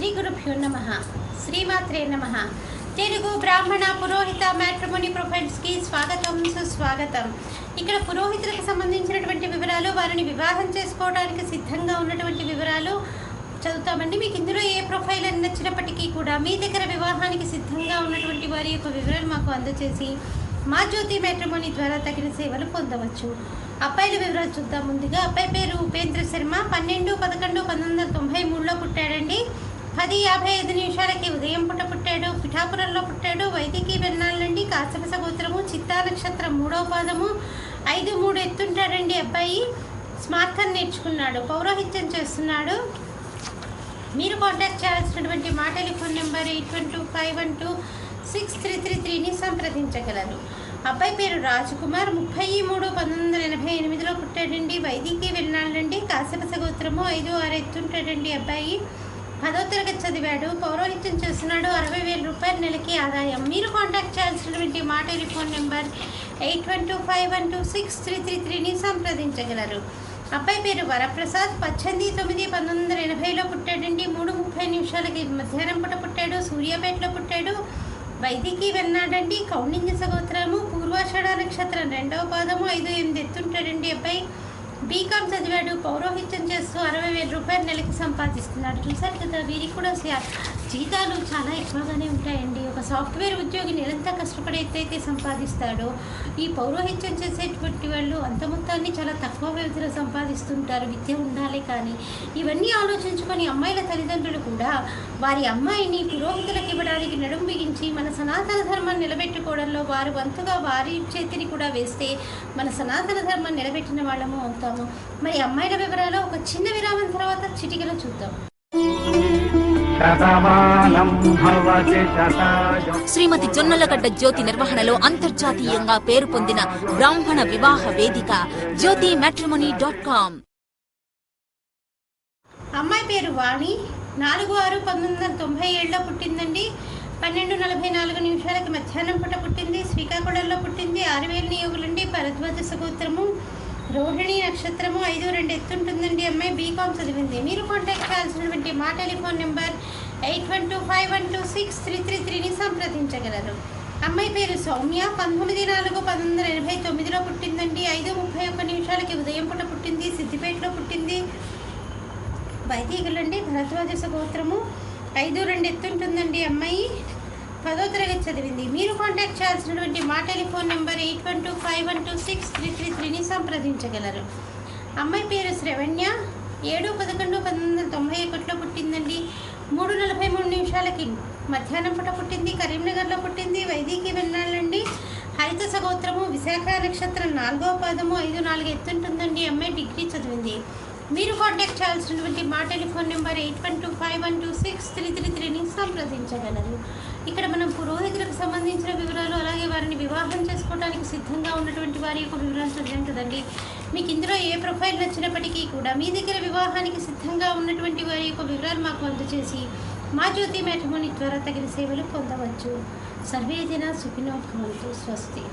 శ్రీ గురుభ్యో నమ. శ్రీమాత్రే నమ. తెలుగు బ్రాహ్మణ పురోహిత మ్యాట్రిమోని ప్రొఫైల్స్కి స్వాగతం సుస్వాగతం. ఇక్కడ పురోహితులకు సంబంధించినటువంటి వివరాలు వారిని వివాహం చేసుకోవడానికి సిద్ధంగా ఉన్నటువంటి వివరాలు చదువుతామండి. మీకు ఇందులో ఏ ప్రొఫైల్ అని నచ్చినప్పటికీ కూడా మీ దగ్గర వివాహానికి సిద్ధంగా ఉన్నటువంటి వారి యొక్క వివరాలు మాకు అందజేసి మా జ్యోతి మ్యాట్రిమోని ద్వారా తగిన సేవలు పొందవచ్చు. అబ్బాయిల వివరాలు చూద్దాం ముందుగా. అబ్బాయి పేరు ఉపేంద్ర శర్మ. పన్నెండు పదకొండు పంతొమ్మిది వందల తొంభై మూడులో పుట్టాడు పది యాభై ఐదు నిమిషాలకి ఉదయం పుట్ట పుట్టాడు పిఠాపురంలో పుట్టాడు వైదికి వెన్నాళ్ళండి కాశ్యప గోత్రము చిత్తా నక్షత్రం మూడో పాదము. ఐదు మూడు ఎత్తుంటాడండి అబ్బాయి. స్మార్కర్ నేర్చుకున్నాడు పౌరోహిత్యం చేస్తున్నాడు. మీరు కాంటాక్ట్ చేయాల్సినటువంటి మా telephone number eight one two five one two six three three త్రీని సంప్రదించగలరు. అబ్బాయి పేరు రాజకుమార్. ముప్పై మూడు పంతొమ్మిది వందల ఎనభై ఎనిమిదిలో పుట్టాడండి. వైదికి వెళ్ళాడండి కాశ్యప గోత్రము. ఐదు ఆరు ఎత్తుంటాడండి అబ్బాయి. పదో తరగతి చదివాడు పౌరోహిత్యం చేస్తున్నాడు అరవై వేల రూపాయల నెలకి ఆదాయం. మీరు కాంటాక్ట్ చేయాల్సినటువంటి మా telephone number eight one two five one two six three three త్రీని సంప్రదించగలరు. అబ్బాయి పేరు వరప్రసాద్. పద్దెనిమిది తొమ్మిది పంతొమ్మిది వందల ఎనభైలో పుట్టాడండి. మూడు ముప్పై నిమిషాలకి మధ్యాహ్నం పూట పుట్టాడు. సూర్యాపేటలో పుట్టాడు. వైదికి వెన్నాడండి. కౌండిన్య సగోత్రము పూర్వాషాఢ నక్షత్రం రెండవ పాదము ఐదు ఎనిమిది ఎత్తుంటాడండి అబ్బాయి. బీకామ్ చదివాడు పౌరోహిత్యం చేస్తూ అరవై వేల రూపాయలు నెలకు సంపాదిస్తున్నాడు. చూశారు కదా వీరికి కూడా జీతాలు చాలా ఎక్కువగానే ఉంటాయండి. ఒక సాఫ్ట్వేర్ ఉద్యోగి నిరంతరం కష్టపడి ఎత్తైతే సంపాదిస్తాడో ఈ పౌరోహిత్యం చేసేటువంటి వాళ్ళు అంత మొత్తాన్ని చాలా తక్కువ వ్యవధిలో సంపాదిస్తుంటారు. విద్య ఉండాలి కానీ ఇవన్నీ ఆలోచించుకొని అమ్మాయిల తల్లిదండ్రులు కూడా వారి అమ్మాయిని పురోహితులకు ఇవ్వడానికి నడుం బిగించి మన సనాతన ధర్మాన్ని నిలబెట్టుకోవడంలో వారు వంతుగా వారి చేతిని కూడా వేస్తే మన సనాతన ధర్మాన్ని నిలబెట్టిన వాళ్ళము అవుతాము. మరి అమ్మాయిల వివరాలు ఒక చిన్న విరామం తర్వాత చిటికలో చూద్దాం. శ్రీమతి జొన్నలగడ్డ జ్యోతి నిర్వహణలో అంతర్జాతీయంగా పేరు పొందిన బ్రాహ్మణ వివాహ వేదిక జ్యోతి మ్యాట్రిమోనీ డాట్ కామ్ అమ్మాయి పేరు వాణి. నాలుగు ఆరు పంతొమ్మిది వందల తొంభై ఏడులో పుట్టిందండి. పన్నెండు నలభై నాలుగు నిమిషాలకి మధ్యాహ్నం పూట పుట్టింది. శ్రీకాకుళంలో పుట్టింది. ఆరు వేల నియోగులండి భరద్వాజ సగోత్రము రోహిణి నక్షత్రము ఐదు రెండు ఎత్తుంటుందండి అమ్మాయి. బీకామ్ చదివింది. మీరు కాంటాక్ట్ చేయాల్సినటువంటి మా telephone number eight one two five one two six three three త్రీని సంప్రదించగలరు. అమ్మాయి పేరు సౌమ్య. పంతొమ్మిది నాలుగు పంతొమ్మిది వందల ఎనభై తొమ్మిదిలో పుట్టిందండి. ఐదు ముప్పై ఒక్క నిమిషాలకి ఉదయం పూట పుట్టింది. సిద్దిపేటలో పుట్టింది. వైదికులండి భరద్వాజ గోత్రము ఐదు రెండు ఎత్తుంటుందండి అమ్మాయి. పదో తరగతి చదివింది. మీరు కాంటాక్ట్ చేయాల్సినటువంటి మా telephone number eight one two five one two six three three త్రీని సంప్రదించగలరు. అమ్మాయి పేరు శ్రవణ్య. ఏడు పదకొండు పంతొమ్మిది వందల తొంభై ఒకటిలో పుట్టిందండి. మూడు నలభై మూడు నిమిషాలకి మధ్యాహ్నం పూట పుట్టింది కరీంనగర్లో పుట్టింది వైదికి వెళ్ళాలండి హరిత సగోత్రము విశాఖ నక్షత్రం నాలుగో పాదము ఐదు నాలుగు ఎత్తుంటుందండి. అమ్మాయి డిగ్రీ చదివింది. మీరు కాంటాక్ట్ చేయాల్సినటువంటి మా telephone number eight one two five one two six three three త్రీని సంప్రదించగలరు. ఇక్కడ మనం పురోహితులకు సంబంధించిన వివరాలు అలాగే వారిని వివాహం చేసుకోవడానికి సిద్ధంగా ఉన్నటువంటి వారి యొక్క వివరాలు చూడడం కదండి. మీకు ఇందులో ఏ ప్రొఫైల్ నచ్చినప్పటికీ కూడా మీ దగ్గర వివాహానికి సిద్ధంగా ఉన్నటువంటి వారి యొక్క వివరాలు మాకు అందజేసి మా జ్యోతి మ్యాట్రిమోని ద్వారా తగిన సేవలు పొందవచ్చు. సర్వే దిన సుఖినో స్వస్తి.